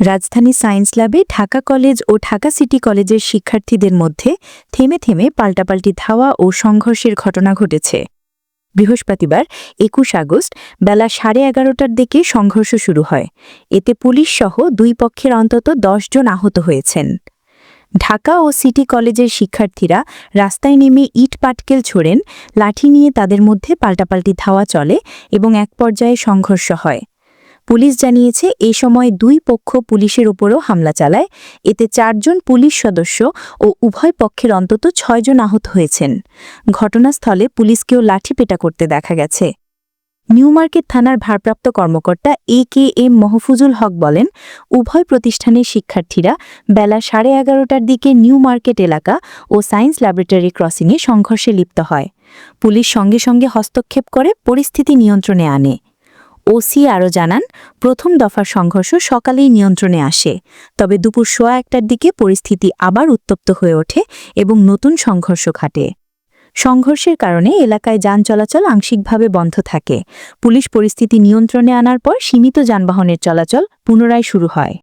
রাজধানী সায়েন্স ল্যাবে ঢাকা কলেজ ও ঢাকা সিটি কলেজের শিক্ষার্থীদের মধ্যে থেমে থেমে পাল্টাপাল্টি ধাওয়া ও সংঘর্ষের ঘটনা ঘটেছে। বৃহস্পতিবার একুশ আগস্ট বেলা সাড়ে এগারোটার দিকে সংঘর্ষ শুরু হয়। এতে পুলিশ সহ দুই পক্ষের অন্তত জন আহত হয়েছেন। ঢাকা ও সিটি কলেজের শিক্ষার্থীরা রাস্তায় নেমে ইট পাটকেল ছোড়েন, লাঠি নিয়ে তাদের মধ্যে পাল্টাপাল্টি ধাওয়া চলে এবং এক পর্যায়ে সংঘর্ষ হয়। পুলিশ জানিয়েছে এ সময় দুই পক্ষ পুলিশের উপরও হামলা চালায়। এতে চারজন পুলিশ সদস্য ও উভয় পক্ষের অন্তত ছয়জন আহত হয়েছেন। ঘটনাস্থলে পুলিশকেও লাঠিপেটা করতে দেখা গেছে। নিউ মার্কেট থানার ভারপ্রাপ্ত কর্মকর্তা এ কে এম মহফুজুল হক বলেন, উভয় প্রতিষ্ঠানের শিক্ষার্থীরা বেলা সাড়ে এগারোটার দিকে নিউ মার্কেট এলাকা ও সায়েন্স ল্যাবরেটরি ক্রসিংয়ে সংঘর্ষে লিপ্ত হয়। পুলিশ সঙ্গে সঙ্গে হস্তক্ষেপ করে, পরিস্থিতি নিয়ন্ত্রণে আনে। ওসি আরও জানান, প্রথম দফার সংঘর্ষ সকালেই নিয়ন্ত্রণে আসে। তবে দুপুর সোয়া একটার দিকে পরিস্থিতি আবার উত্তপ্ত হয়ে ওঠে এবং নতুন সংঘর্ষ ঘাটে। সংঘর্ষের কারণে এলাকায় যান চলাচল আংশিকভাবে বন্ধ থাকে। পুলিশ পরিস্থিতি নিয়ন্ত্রণে আনার পর সীমিত যানবাহনের চলাচল পুনরায় শুরু হয়।